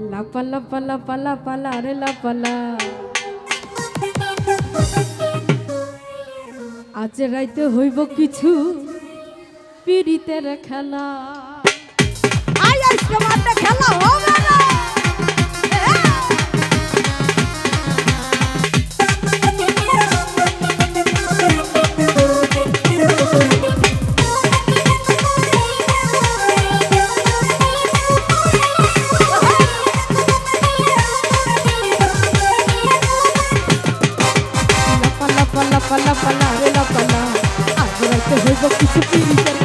লাপা লাপা লাপা লাপা লা রে লাপালা আজ রাইতে হইব কিছু পিড়িতের খেলা। আই আজকে মাঠে খেলা হবে? পালা পালা রে লা পালা। আজ রাতে হইব কিছু পিরিতের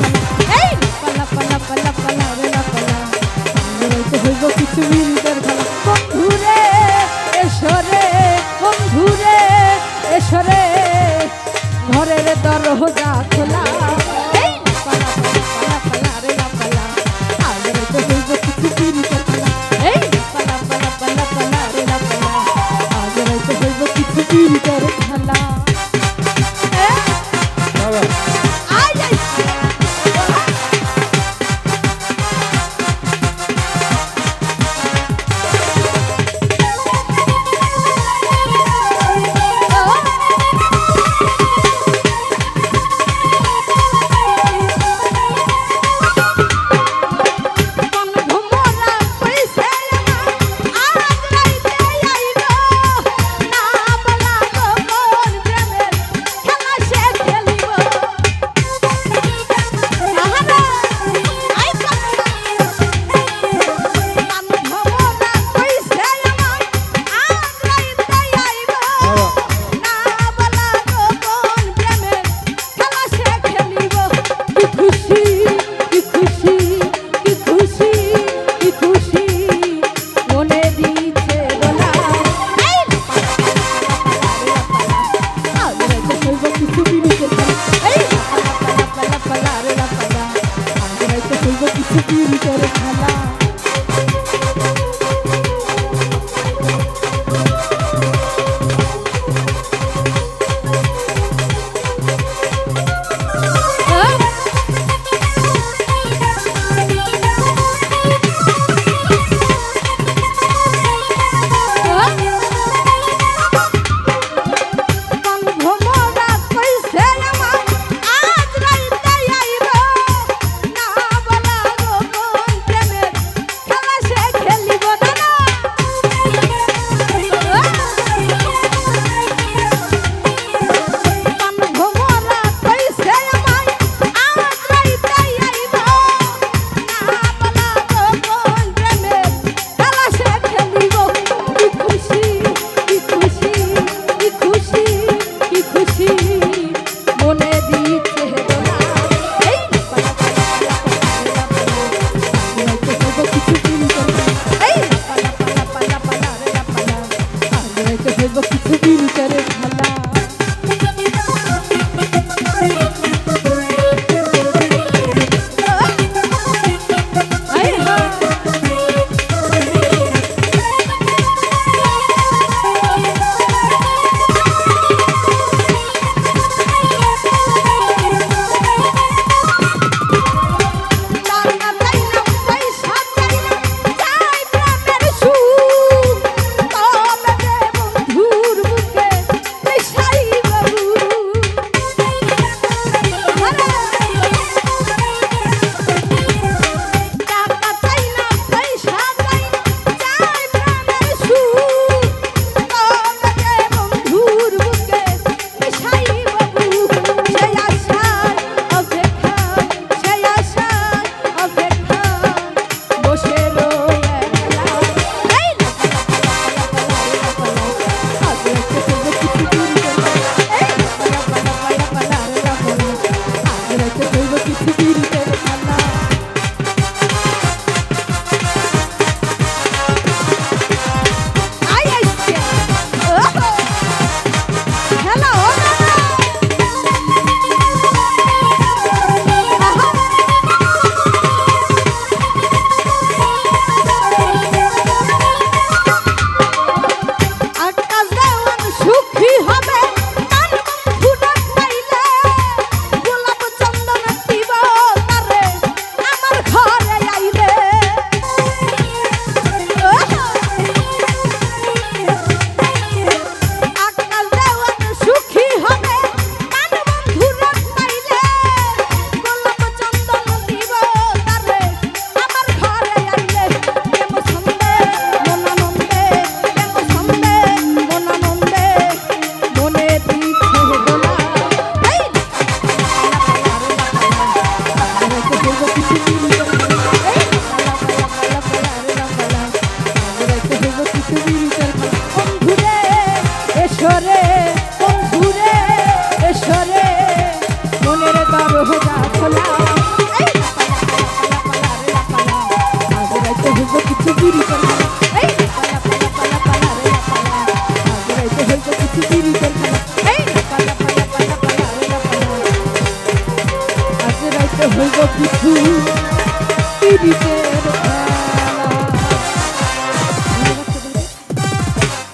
What you do.